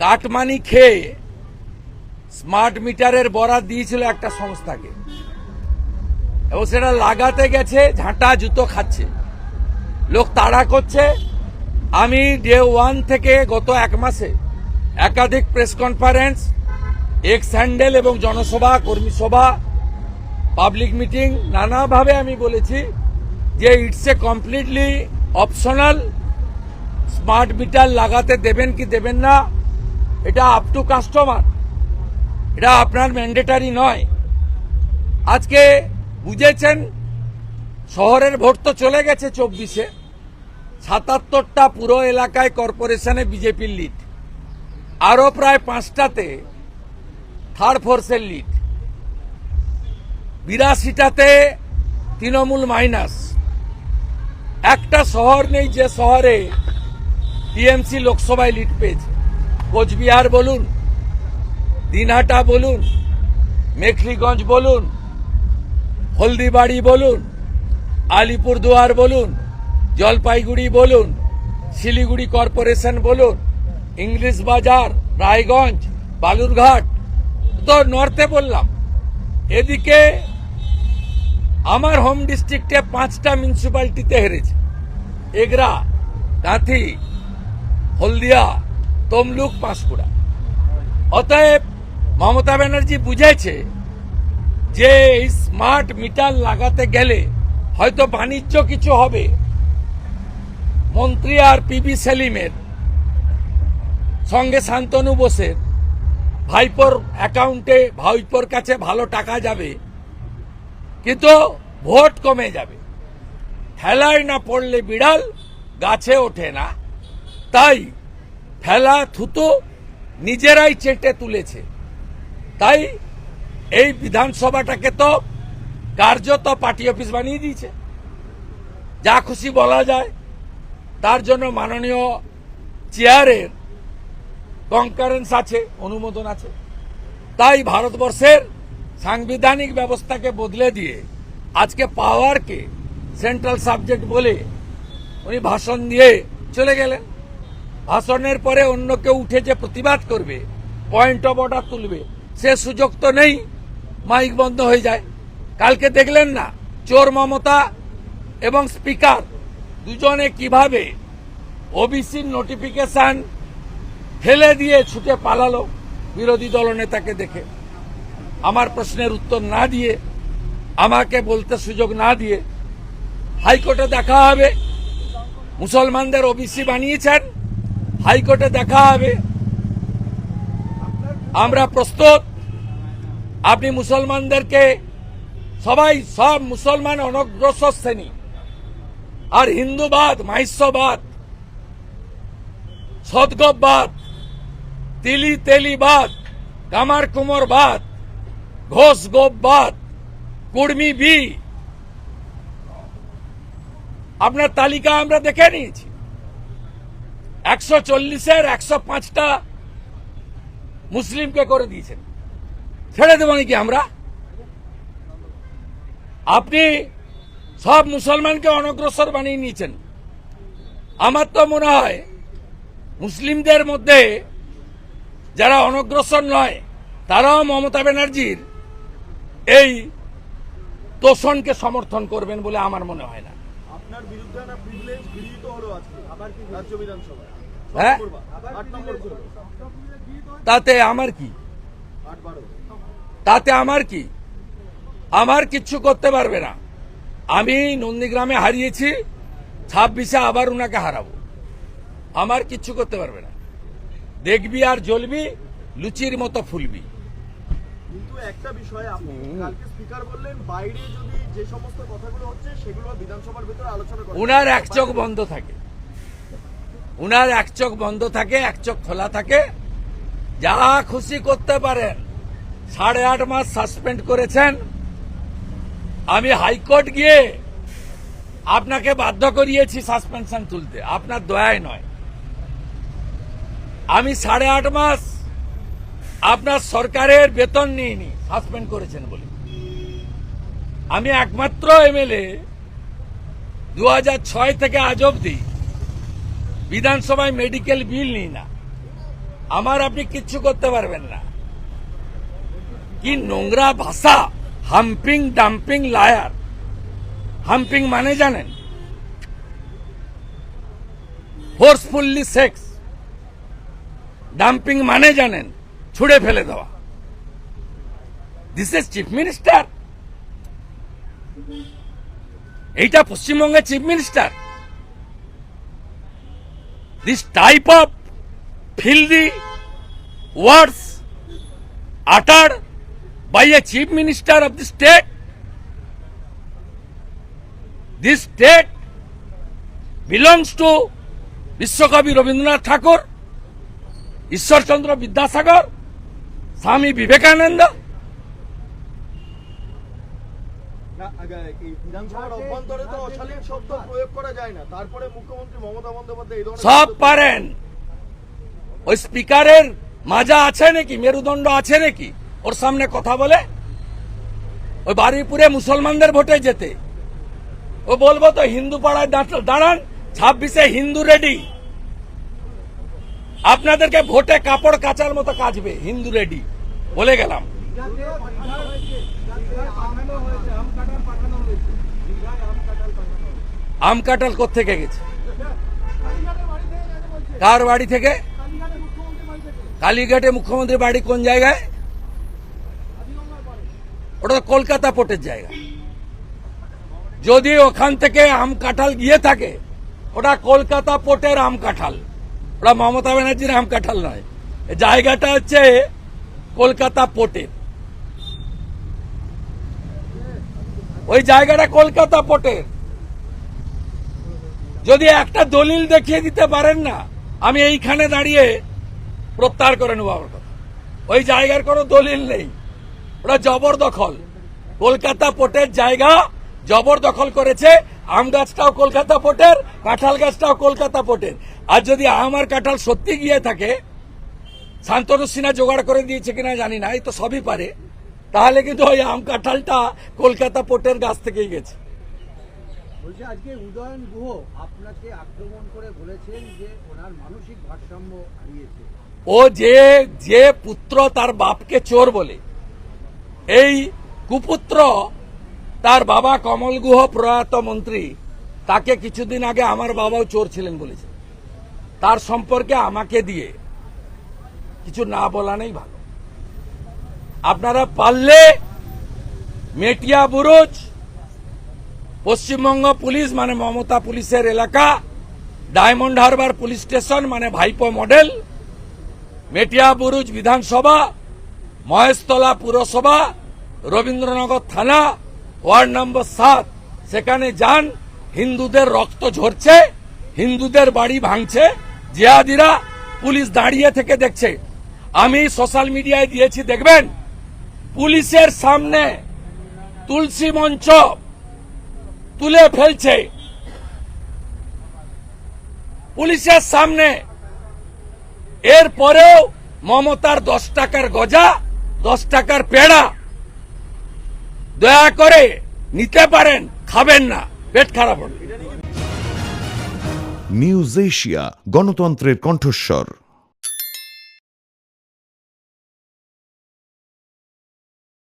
Cut money খেয়ে smart মিটারের বরাদ দিয়েছিল একটা সংস্থাকে। এবং সেটা লাগাতে গেছে, ঝাঁটা জুতো খাচ্ছে। লোক তাড়া করছে। আমি ডে ওয়ান থেকে গত এক মাসে একাধিক প্রেস কনফারেন্স, এক্স হ্যান্ডেল এবং জনসভা, কর্মী সভা, পাবলিক মিটিং, নানাভাবে আমি বলেছি যে it's a completely optional. Smart meter লাগাতে দেবেন কি দেবেন না? এটা আপ টু কাস্টমার এটা আপনার ম্যান্ডেটারি নয়। আজকে বুঝেছেন? শহরের ভোট তো চলে গেছে চব্বিশে। সাতাত্তরটা পুরো এলাকায় কর্পোরেশনে বিজেপির লিড আরও প্রায় পাঁচটাতে থার্ড ফোর্সের লিড বিরাশিটাতে তৃণমূল মাইনাস একটা শহর নেই যে শহরে টিএমসি লোকসভায় লিড পেয়েছে। কোচবিহার বলুন, দিনহাটা বলুন, মেখলিগঞ্জ বলুন, হলদিবাড়ি বলুন, আলিপুরদুয়ার বলুন, জলপাইগুড়ি বলুন, শিলিগুড়ি কর্পোরেশন বলুন, ইংলিশ বাজার, রায়গঞ্জ, বালুরঘাট, তো নর্থে বললাম। এদিকে আমার হোম ডিস্ট্রিক্টে পাঁচটা মিউনিসিপ্যালিটিতে হেরেছে। এগরা কাঁথি হলদিয়া, তমলুক পাঁশকুড়া অতএব মমতা ব্যানার্জি বুঝেছে যে এই স্মার্ট মিটার লাগাতে গেলে হয়তো বাণিজ্য কিছু হবে। মন্ত্রী আর পিবি সেলিমের, সঙ্গে শান্তনু বোসের, ভাইপোর অ্যাকাউন্টে ভাইপোর কাছে ভালো টাকা যাবে, কিন্তু ভোট কমে যাবে। ঠেলায় না পড়লে বিড়াল, গাছে ওঠে না। তাই ফেলা থুতো নিজেরাই চেটে তুলেছে। তাই এই বিধানসভাটাকে তো কার্যত পার্টি অফিস বানিয়ে দিয়েছে। যা খুশি বলা যায়, তার জন্য মাননীয় চেয়ারের কনকারেন্স আছে, অনুমোদন আছে। তাই ভারতবর্ষের সাংবিধানিক ব্যবস্থাকে বদলে দিয়ে আজকে পাওয়ারকে সেন্ট্রাল সাবজেক্ট বলে উনি ভাষণ দিয়ে চলে গেলেন। ভাষণের পরে অন্য কেউ উঠে যে প্রতিবাদ করবে পয়েন্ট অফ অর্ডার তুলবে, সে সুযোগ তো নেই মাইক বন্ধ হয়ে যায়। কালকে দেখলেন না, চোর মমতা এবং স্পিকার দুজনে কীভাবে ওবিসির নোটিফিকেশন ফেলে দিয়ে ছুটে পালালো বিরোধী দলনেতাকে দেখে। আমার প্রশ্নের উত্তর না দিয়ে, আমাকে বলতে সুযোগ না দিয়ে হাইকোর্টে দেখা হবে। মুসলমানদের ওবিসি বানিয়েছেন। হাইকোর্টে দেখা হবে। আমরা প্রস্তুত। আপনি মুসলমানদেরকে, সবাই সব মুসলমান অনগ্রসর শ্রেণি। আর হিন্দুবাদ মাহিষ্যবাদ সদগববাদ তিলি তেলিবাদ কামার কুমোর বাদ ঘোষ গোপবাদ কুর্মি বি আপনার তালিকা আমরা দেখে নিয়েছি। একশো চল্লিশের একশো পাঁচটা মুসলিমকে করে দিয়েছেন। ছেড়ে দেবো নাকি আমরা? আপনি সব মুসলমানকে অনগ্রসর বানিয়ে নিয়েছেন। আমার তো মনে হয় মুসলিমদের মধ্যে যারা অনগ্রসর নয়, তারাও মমতা ব্যানার্জির এই তোষণকে সমর্থন করবেন বলে আমার মনে হয় না। আপনার বিরুদ্ধে প্রিভিলেজ গৃহীত হলো আজকে, আবার কি রাজ্য বিধানসভায়? হ্যাঁ? তাতে আমার কি? তাতে আমার কি? আমার কিচ্ছু করতে পারবে না। আমি নন্দীগ্রামে হারিয়েছি ছাব্বিশে আবার উনাকে হারাবো। আমার কিচ্ছু করতে পারবে না। দেখবি আর জ্বলবি লুচির মতো ফুলবি। কিন্তু একটা বিষয়ে আপনি কালকে স্পিকার বললেন বাইরে যদি যে সমস্ত কথাগুলো হচ্ছে সেগুলো বিধানসভার ভিতরে আলোচনা উনার এক চোখ বন্ধ থাকে। উনার এক চোখ বন্ধ থাকে, এক চোখ খোলা থাকে। যা খুশি করতে পারেন। সাড়ে আট মাস সাসপেন্ড করেছেন। আমি হাইকোর্ট গিয়ে আপনাকে বাধ্য করিয়েছি সাসপেনশন তুলতে। আপনার দয়ায় নয়। আমি সাড়ে আট মাস আপনার সরকারের বেতন নিইনি, সাসপেন্ড করেছেন বলে। আমি একমাত্র এমএলএ দু থেকে আজ অব্দি বিধানসভায় মেডিকেল বিল নিই না। আমার আপনি কিচ্ছু করতে পারবেন না। কি নোংরা ভাষা হাম্পিং ডাম্পিং লায়ার হাম্পিং মানে জানেন? ফোর্সফুল্লি সেক্স ডাম্পিং মানে জানেন? ছুড়ে ফেলে দেওয়া। দিস ইজ চিফ মিনিস্টার এইটা পশ্চিমবঙ্গের chief minister this type of filthy words uttered by a chief minister of the state. This state belongs to বিশ্বকবি রবীন্দ্রনাথ ঠাকুর ঈশ্বরচন্দ্র বিদ্যাসাগর স্বামী বিবেকানন্দ না আগে এই বিধানসভার অভ্যন্তরে তো অশালীন শব্দ প্রয়োগ করা যায় না তারপরে মুখ্যমন্ত্রী মমতা বন্দ্যোপাধ্যায় এই ধরনের সব পারেন। ওই স্পিকারের মাজা আছে নাকি? মেরুদণ্ড আছে নাকি? ওর সামনে কথা বলে। ওই বারুইপুরে মুসলমানদের ভোটে যেতে। ও বলব তো হিন্দু পাড়ায় দাঁড়ান। ছাব্বিশে হিন্দু রেডি। আপনাদেরকে ভোটে কাপড় কাচার মতো কাচবে হিন্দু রেডি। বলে গেলাম। আম কাঁঠাল কোথেকে গেছে? কার বাড়ি থেকে? কালীঘাটে মুখ্যমন্ত্রী বাড়ি কোন জায়গায়? ওটা কলকাতা পোর্টের জায়গা। যদি ওখান থেকে আম কাঁঠাল গিয়ে থাকে, ওটা কলকাতা পোর্টের আম কাঁঠাল। ওটা মমতা ব্যানার্জির আম কাঁঠাল নয়। জায়গাটা হচ্ছে কলকাতা পোর্টের। ওই জায়গাটা কলকাতা পোর্টের। যদি একটা দলিল দেখিয়ে দিতে পারেন না, আমি এইখানে দাঁড়িয়ে প্রত্যাহার করে নেব আমার কথা। ওই জায়গার কোনো দলিল নেই। ওরা জবরদখল। কলকাতা পোর্টের জায়গা জবরদখল করেছে। আম গাছটাও কলকাতা পোর্টের, কাঁঠাল গাছটাও কলকাতা পোর্টের। আর যদি আম আর কাঁঠাল সত্যি গিয়ে থাকে, শান্তনু সিনহা জোগাড় করে দিয়েছে কিনা জানি না, এই তো সবই পারে। তাহলে কিন্তু ওই আম কাঁঠালটা কলকাতা পোর্টের গাছ থেকেই গেছে। বলছে, আজকে উদয়ন গুহ আপনাকে আক্রমণ করে বলেছেন যে ওনার মানসিক ভারসাম্য হারিয়েছে। ও যে যে পুত্র তার বাপকে চোর বলে, এই কুপুত্র তার বাবা কমল গুহ প্রয়াত মন্ত্রী, তাকে কিছুদিন আগে আমার বাবাও চোর ছিলেন বলেছে। তার সম্পর্কে আমাকে দিয়ে কিছু না বলা নেই ভালো। আপনারা পারলে, মেটিয়া বুরুজ পশ্চিমবঙ্গ পুলিশ মানে মমতা পুলিশের এলাকা, ডায়মন্ড হারবার পুলিশ স্টেশন মানে ভাইপো মডেল, মেটিয়া বুরুজ বিধানসভা, মহেশতলা পুরসভা, রবীন্দ্রনগর থানা, ওয়ার্ড নম্বর সাত। সেখানে যান, হিন্দুদের রক্ত ঝরছে, হিন্দুদের বাড়ি ভাঙছে, জিয়াদিরা পুলিশ দাঁড়িয়ে থেকে দেখছে। আমি সোশ্যাল মিডিয়ায় দিয়েছি, দেখবেন? পুলিশের সামনে তুলসী মঞ্চ তুলে ফেলছে। পুলিশের সামনে। এরপরেও মমতার দশ টাকার গজা, দশ টাকার পেড়া। দয়া করে নিতে পারেন, খাবেন না, পেট খারাপ হবে। নিউজ এশিয়া, গণতন্ত্রের কণ্ঠস্বর।